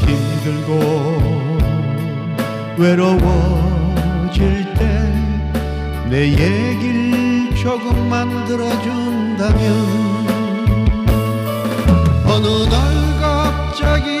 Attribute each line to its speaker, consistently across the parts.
Speaker 1: 힘들고 외로워질 때 내 얘길 조금만 들어준다면 어느 날 갑자기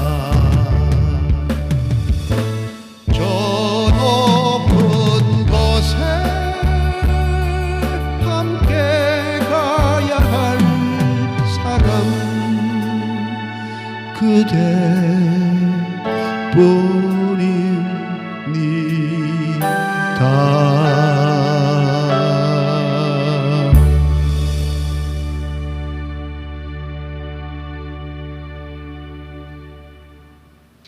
Speaker 1: 그대뿐